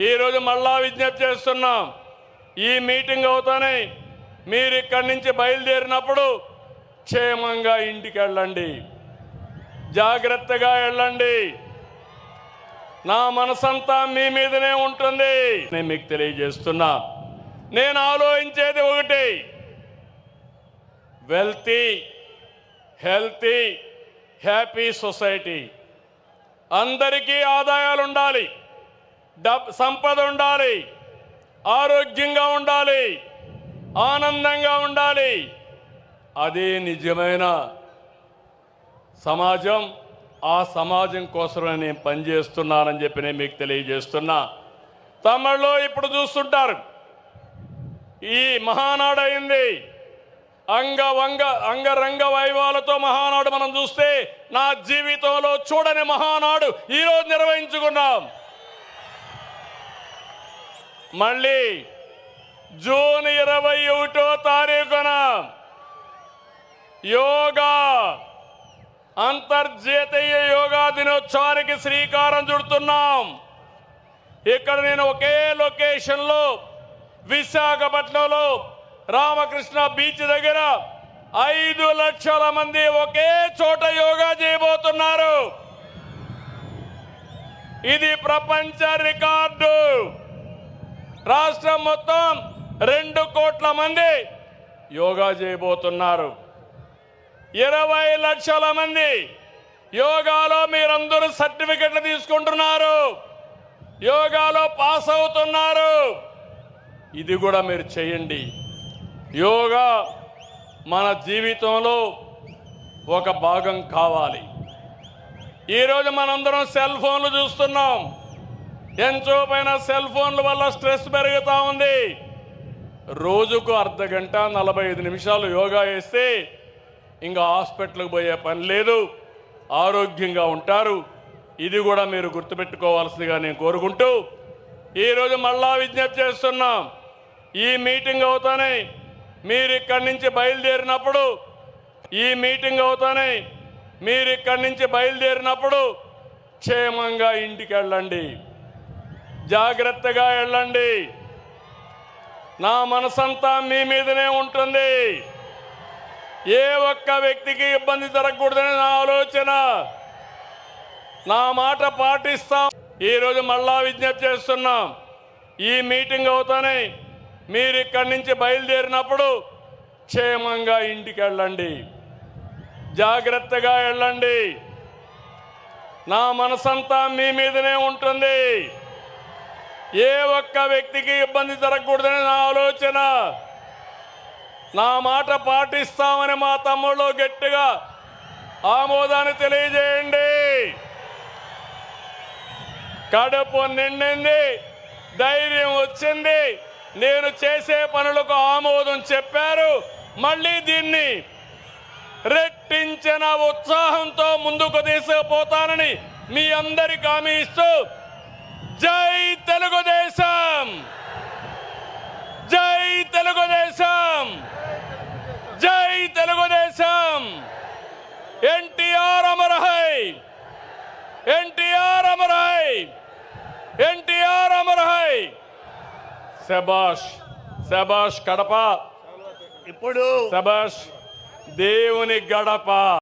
ఈరోజు మళ్ళా విజ్ఞప్తి చేస్తున్నాం. ఈ మీటింగ్ అవుతానే మీరు ఇక్కడి నుంచి బయలుదేరినప్పుడు క్షేమంగా ఇంటికి వెళ్ళండి. జాగ్రత్తగా వెళ్ళండి. నా మనసంతా మీ మీదనే ఉంటుంది. నేను మీకు తెలియజేస్తున్నా. నేను ఆలోచించేది ఒకటి. Wealthy healthy happy society. అందరికీ ఆదాయాలు ఉండాలి డబ్ సంపద ఉండాలి ఆరోగ్యంగా ఉండాలి ఆనందంగా ఉండాలి. అదే నిజమైన సమాజం ఆ సమాజం కోసమే నేను పనిచేస్తున్నానని చెప్పి నేను మీకు తెలియజేస్తున్నా. తమిళలో ఇప్పుడు చూస్తుంటారు ఈ మహానాడు అయింది. అంగ వంగ అంగరంగ వైభవాలతో మహానాడు మనం చూస్తే నా జీవితంలో చూడని మహానాడు ఈరోజు నిర్వహించుకున్నాం. మళ్ళీ జూన్ ఇరవై ఒకటో తారీఖున యోగా అంతర్జాతీయ యోగా దినోత్సవానికి శ్రీకారం చుడుతున్నాం. ఇక్కడ నేను ఒకే లొకేషన్లో విశాఖపట్నంలో రామకృష్ణ బీచ్ దగ్గర ఐదు లక్షల మంది ఒకే చోట యోగా చేయబోతున్నారు. ఇది ప్రపంచ రికార్డు. రాష్ట్రం మొత్తం రెండు కోట్ల మంది యోగా చేయబోతున్నారు. ఇరవై లక్షల మంది యోగాలో మీరందరూ సర్టిఫికెట్లు తీసుకుంటున్నారు. యోగాలో పాస్ అవుతున్నారు. ఇది కూడా మీరు చేయండి. యోగా మన జీవితంలో ఒక భాగం కావాలి. ఈరోజు మనందరం సెల్ ఫోన్లు చూస్తున్నాం. ఎంతో పైన సెల్ ఫోన్ల వల్ల స్ట్రెస్ పెరుగుతూ ఉంది. రోజుకు అర్ధ గంట నలభై ఐదు నిమిషాలు యోగా చేస్తే ఇంకా హాస్పిటల్కి పోయే పని లేదు. ఆరోగ్యంగా ఉంటారు. ఇది కూడా మీరు గుర్తుపెట్టుకోవాల్సిందిగా నేను కోరుకుంటూ ఈరోజు మళ్ళా విజ్ఞప్తి చేస్తున్నాం. ఈ మీటింగ్ అవుతానే మీరు ఇక్కడి నుంచి బయలుదేరినప్పుడు ఈ మీటింగ్ అవుతానే మీరు ఇక్కడి నుంచి బయలుదేరినప్పుడు క్షేమంగా ఇంటికి వెళ్ళండి. జాగ్రత్తగా వెళ్ళండి. నా మనసంతా మీ మీదనే ఉంటుంది. ఏ ఒక్క వ్యక్తికి ఇబ్బంది జరగకూడదని నా ఆలోచన. నా మాట పాటిస్తాం. ఈరోజు మళ్ళా విజ్ఞప్తి చేస్తున్నాం. ఈ మీటింగ్ అవుతానే మీరు ఇక్కడి నుంచి బయలుదేరినప్పుడు క్షేమంగా ఇంటికి వెళ్ళండి. జాగ్రత్తగా వెళ్ళండి. నా మనసంతా మీ మీదనే ఉంటుంది. ఏ ఒక్క వ్యక్తికి ఇబ్బంది జరగకూడదని నా ఆలోచన. నా మాట పాటిస్తామని మా తమ్ముళ్ళు గట్టిగా ఆమోదాన్ని తెలియజేయండి. కడుపు నిండింది ధైర్యం వచ్చింది. నేను చేసే పనులకు ఆమోదం చెప్పారు. మళ్ళీ దీన్ని రెట్టించిన ఉత్సాహంతో ముందుకు తీసుకుపోతానని మీ అందరికి హామీ ఇస్తూ జై తెలుగుదేశం! జై తెలుగుదేశం! జై తెలుగుదేశం! ఎన్టీఆర్ అమరహై! ఎన్టీఆర్ అమరహై! ఎన్టీఆర్ అమరహై! శబాష్ శబాష్ కడప! ఇప్పుడు శబాష్ దేవుని గడప!